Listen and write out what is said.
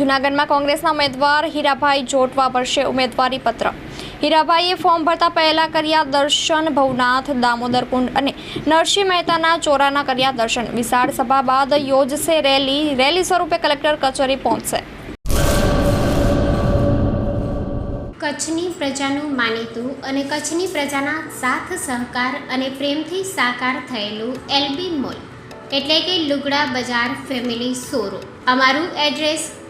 જૂનાગઢમાં કોંગ્રેસના ઉમેદવાર હીરાભાઈ જોટવા વર્ષે ઉમેદવારી પત્ર હીરાભાઈએ ફોર્મ ભરતા પહેલા કર્યા દર્શન, ભવનાથ, દામોદર કુંડ અને નરસિંહ મહેતાના ચોરાના કર્યા દર્શન. વિશાળ સભા બાદ યોજશે રેલી. રેલી સ્વરૂપે કલેક્ટર કચેરી પહોંચશે. કચ્છની પ્રજાનું માનીતું અને કચ્છની પ્રજાના સાથ, સહકાર અને પ્રેમથી સાકાર થયેલું એલબી મોલ. એટલે કે લુગડા બજાર ફેમિલી શોરૂમ. અમારું address